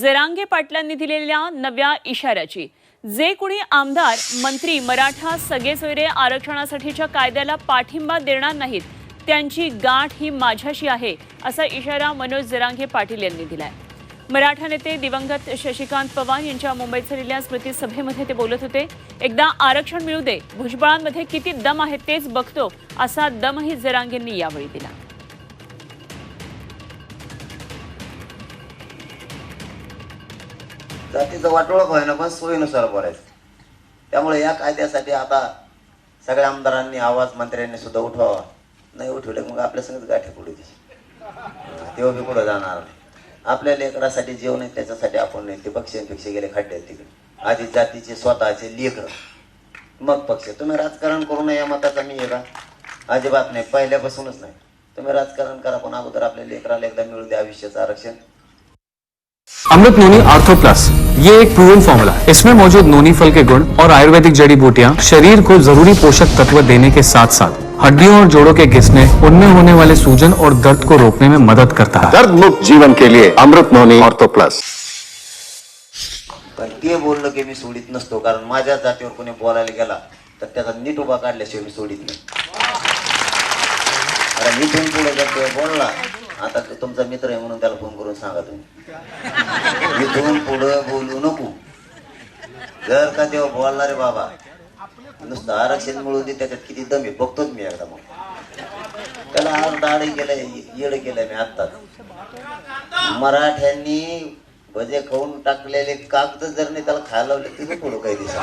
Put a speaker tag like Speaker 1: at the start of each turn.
Speaker 1: जरांगे पाटलांनी दिलेल्या नव्या इशाऱ्याची. जे कुणी आमदार मंत्री मराठा सगळे सोयरे आरक्षणासाठीच्या कायद्याला पाठिंबा देणार नाहीत त्यांची गाठ ही माझ्याशी आहे असा इशारा मनोज जरांगे पाटील यांनी दिलाय. मराठा नेते दिवंगत शशिकांत पवार यांच्या मुंबईत झालेल्या स्मृती सभेमध्ये ते बोलत होते एकदा आरक्षण मिळू दे भुजबळांमध्ये किती दम आहे तेच बघतो असा दमही जरांगेंनी यावेळी दिला.
Speaker 2: जातीचं वाटोळं व्हायना पण सोयीनुसार बोलायचं. त्यामुळे या कायद्यासाठी आता सगळ्या आमदारांनी आवाज मंत्र्यांनी सुद्धा उठवावा. नाही उठवले मग आपल्या संगीत गाठी पुढे तेव्हा बी पुढे जाणार नाही. आपल्या लेकरासाठी जेवण आहे त्याच्यासाठी आपण नाही ते पक्ष गेले खड्डे तिकडे. आधी जातीचे स्वतःचे लेकर. मग पक्ष. तुम्ही राजकारण करू नये या मताचा मी आहे का? अजिबात नाही. पहिल्यापासूनच नाही. तुम्ही राजकारण करा पण अगोदर आपल्या लेकराला एकदा मिळू द्या आयुष्याचं आरक्षण.
Speaker 3: अमृत नोनी आर्थो प्लस ये एक प्रूवन फॉर्मूला है। इसमें मौजूद नोनी फल के गुण और आयुर्वेदिक जड़ी बूटियाँ शरीर को जरूरी पोषक तत्व देने के साथ साथ हड्डियों और जोड़ों के घिसने उनमें होने वाले सूजन और दर्द को रोकने में मदद करता है।
Speaker 4: दर्द मुक्त जीवन के लिए अमृत नोनी ऑर्थो प्लस
Speaker 2: पण ते बोललं की मी सोडित नसतो कारण माझ्या जातीवर कोणी बोलायला गेला तर त्याचा नीट उभा काढल्याशिवाय मी सोडित नाही. अरे इथून पुढे जर तो बोलला आता तुमचा मित्र आहे म्हणून त्याला फोन करून सांगा तुम्ही. इथून पुढं बोलू नको. जर का तेव्हा बोलणारे बाबा नुसतं आरक्षण मिळून दे त्याच्यात किती दम आहे बघतोच मी एकदा मग. त्याला आज दाढी केलंय येड केलंय मी आत्ताच मराठ्यांनी भजे खाऊन टाकलेले कागद जर नाही त्याला खायला लावले तिथे पुढं काही दिसत?